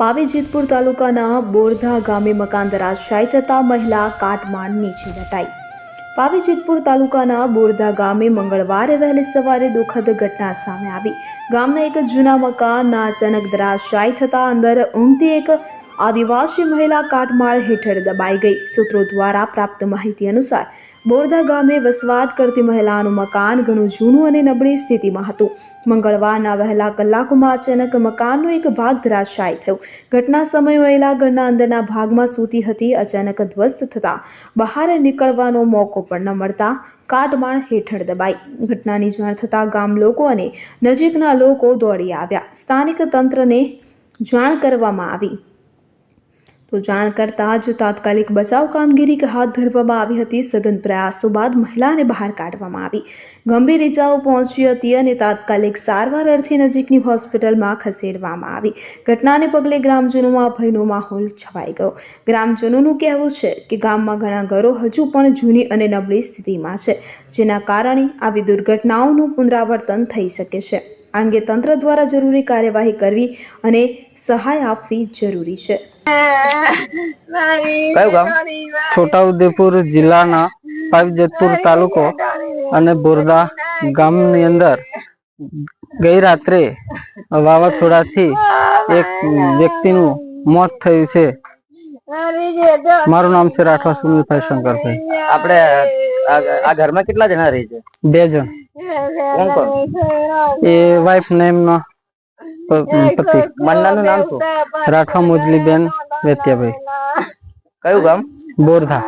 પાવી જેતપુર તાલુકાના બોરધા ગામે મકાન ધરાશાયી થતા મહિલા કાટમાળ નીચે દટાઈ પાવી જેતપુર તાલુકાના બોરધા ગામે મંગળવારે વહેલી સવારે દુઃખદ ઘટના સામે આવી. ગામના એક જૂના મકાનના અચાનક ધરાશાયી થતા અંદર ઊંઘતી એક આદિવાસી મહિલા કાટમાળ હેઠળ દબાઈ ગઈ. સૂત્રો દ્વારા પ્રાપ્ત માહિતી અનુસાર, બોરધા ગામે વસવાટ કરતી મહિલાનું મકાન ઘણું જૂનું અને નબળી સ્થિતિમાં હતું. મંગળવારના વહેલા કલાકોમાં અચાનક મકાનનો એક ભાગ ધરાશાયી થયો. ઘટના સમયે મહિલા ઘરના અંદરના ભાગમાં સૂતી હતી, અચાનક ધ્વસ્ત થતાં બહાર નીકળવાનો મોકો પણ ન મળતા કાટમાળ હેઠળ દબાઈ. ઘટનાની જાણ થતાં ગામ લોકો અને નજીકના લોકો દોડી આવ્યા. સ્થાનિક તંત્રને જાણ કરવામાં આવી. તો જાણ કરતાં જ તાત્કાલિક બચાવ કામગીરી હાથ ધરવામાં આવી હતી. સઘન પ્રયાસો બાદ મહિલાને બહાર કાઢવામાં આવી. ગંભીર ઇજાઓ પહોંચી હતી અને તાત્કાલિક સારવાર અર્થે નજીકની હોસ્પિટલમાં ખસેડવામાં આવી. ઘટનાને પગલે ગ્રામજનોમાં ભયનો માહોલ છવાઈ ગયો. ગ્રામજનોનું કહેવું છે કે ગામમાં ઘણા ઘરો હજુ પણ જૂની અને નબળી સ્થિતિમાં છે, જેના કારણે આવી દુર્ઘટનાઓનું પુનરાવર્તન થઈ શકે છે. આ અંગે તંત્ર દ્વારા જરૂરી કાર્યવાહી કરવી અને સહાય આપવી જરૂરી છે. કયું ગામ છોટાઉદેપુર જિલ્લાના પાવીજતપુર તાલુકો અને બોરદા ગામની અંદર ગઈ રાત્રે વાવાઝોડાથી એક વ્યક્તિનું મોત થયું છે. મારું નામ છે રાઠવા સુનિલભાઈ શંકરભાઈ. આપણે આ આ ઘરમાં કેટલા જણા રહી છે? બે જણ. કોણ એ વાઇફ ને એમનો પતિ. મન્નાનું નામ શું? રાઠવા મોજલીબેન. વેત્યાભાઈ કયું ગામ? બોરધા.